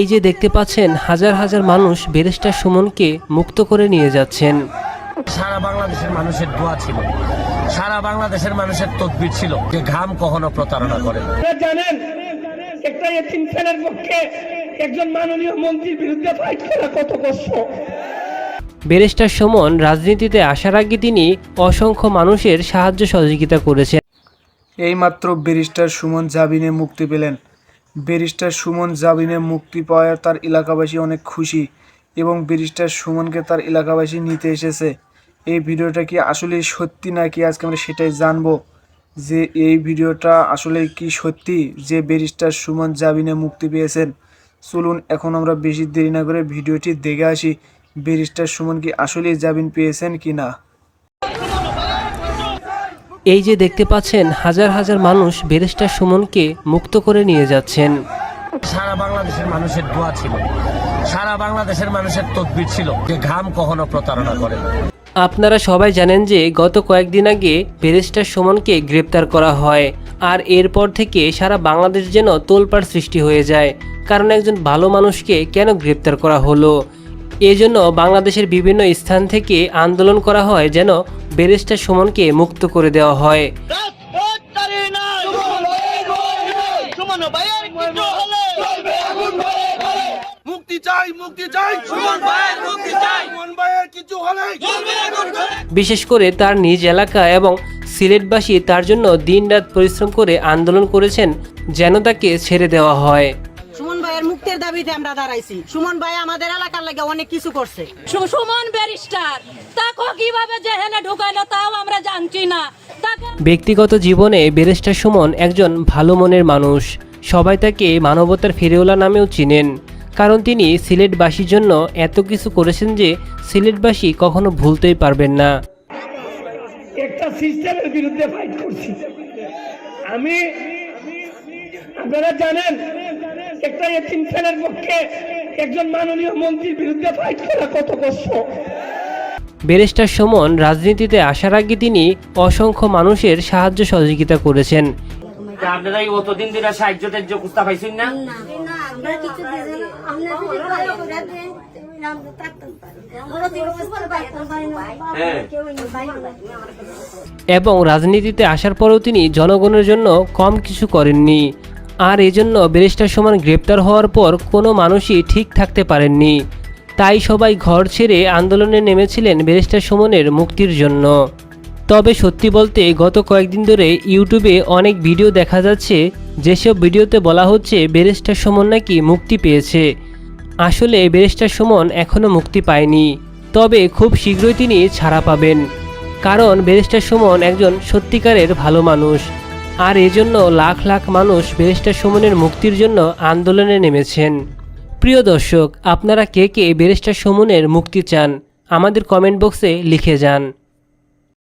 এই যে দেখতে পাচ্ছেন হাজার হাজার মানুষ ব্যারিস্টার সুমনকে মুক্ত করে নিয়ে যাচ্ছেন। সারা বাংলাদেশের মানুষের দোয়া ছিল। সারা বাংলাদেশের মানুষের তদবির ছিল যে ঘাম কখনো প্রতারণা করে জানেন একটা এতিম ছেলের পক্ষে একজন মাননীয় মন্ত্রীর বিরুদ্ধে ফাইট করা কত কষ্ট? ব্যারিস্টার সুমন রাজনীতিতে আসার আগে তিনি অসংখ্য মানুষের সাহায্য সহযোগিতা করেছেন। এইমাত্র ব্যারিস্টার সুমন জাবিনে মুক্তি পেলেন। ব্যারিস্টার সুমন জাবিনে মুক্তি পাওয়ায় তার এলাকাবাসী অনেক খুশি এবং ব্যারিস্টার সুমনকে তার এলাকাবাসী নিতে এসেছে। এই ভিডিওটা কি আসলে সত্যি নাকি আজকে আমরা সেটাই জানব? যে এই ভিডিওটা আসলে কি সত্যি যে ব্যারিস্টার সুমন জাবিনে মুক্তি পেয়েছেন? চলুন এখন আমরা বেশি দেরি না করে ভিডিওটি দেখে আসি, ব্যারিস্টার সুমন কি আসলেই জামিন পেয়েছেন কি না এই যে দেখতে পাচ্ছেন হাজার হাজার মানুষ ব্যারিস্টার সুমনকে মুক্ত করে নিয়ে যাচ্ছেন। সারা বাংলাদেশের মানুষের দোয়া ছিল। সারা বাংলাদেশের মানুষের তদবির ছিল যে ঘাম কখনো প্রতারণা করে না। আপনারা সবাই জানেন যে গত কয়েকদিন আগে ব্যারিস্টার সুমনকে গ্রেপ্তার করা হয় আর এরপর থেকে সারা বাংলাদেশ যেন তোলপাড় সৃষ্টি হয়ে যায়। কারণ একজন ভালো মানুষকে কেন গ্রেপ্তার করা হলো? এজন্য বাংলাদেশের বিভিন্ন স্থান থেকে আন্দোলন করা হয় যেন ব্যারিস্টার সুমনকে মুক্ত করে দেওয়া হয়। মুক্তি চাই মুক্তি চাই। মুক্তি চাই কিছু হলে। বিশেষ করে তার নিজ এলাকা এবং সিলেটবাসী তার জন্য দিনরাত পরিশ্রম করে আন্দোলন করেছেন যেন তাকে ছেড়ে দেওয়া হয়। ভাইয়ের মুক্তির দাবিতে আমরা দাঁড়াইছি। সুমন ভাই আমাদের এলাকার লাগে অনেক কিছু করছে। সুমন ব্যারিস্টার তাকে কীভাবে জেহেনে ঢুকাইলো তাও আমরা জানছি না। ব্যক্তিগত জীবনে ব্যারিস্টার সুমন একজন ভালো মনের মানুষ। সবাই তাকে মানবতার ফেরিওলা নামেও চিনেন। কারণ তিনি সিলেটবাসীর জন্য এত কিছু করেছেন যে সিলেটবাসী কখনো ভুলতেই পারবেন না। একটা সিস্টেমের বিরুদ্ধে ফাইট করছি। আমি আপনারা জানেন একটা এতিম ছেলের পক্ষে একজন মাননীয় মন্ত্রীর বিরুদ্ধে ফাইট করা কত কষ্ট? ব্যারিস্টার সুমন রাজনীতিতে আসার আগে তিনি অসংখ্য মানুষের সাহায্য সহযোগিতা করেছেন। আপনারা অতদিন দিন সাহায্য টাহ্য কুস্তা পাইছেন না? এবং রাজনীতিতে আসার পরেও তিনি জনগণের জন্য কম কিছু করেননি। আর এজন্য ব্যারিস্টার সমান গ্রেপ্তার হওয়ার পর কোনো মানুষই ঠিক থাকতে পারেননি। তাই সবাই ঘর ছেড়ে আন্দোলনে নেমেছিলেন ব্যারিস্টার সুমনের মুক্তির জন্য। তবে সত্যি বলতে গত কয়েকদিন ধরে ইউটিউবে অনেক ভিডিও দেখা যাচ্ছে, যেসব ভিডিওতে বলা হচ্ছে ব্যারিস্টার সুমন নাকি মুক্তি পেয়েছে। আসলে ব্যারিস্টার সুমন এখনও মুক্তি পায়নি। তবে খুব শীঘ্রই তিনি ছাড়া পাবেন। কারণ ব্যারিস্টার সুমন একজন সত্যিকারের ভালো মানুষ। আর এজন্য লাখ লাখ মানুষ ব্যারিস্টার সুমনের মুক্তির জন্য আন্দোলনে নেমেছেন। প্রিয় দর্শক, আপনারা কে কে ব্যারিস্টার সুমনের মুক্তি চান, আমাদের কমেন্ট বক্সে লিখে যান।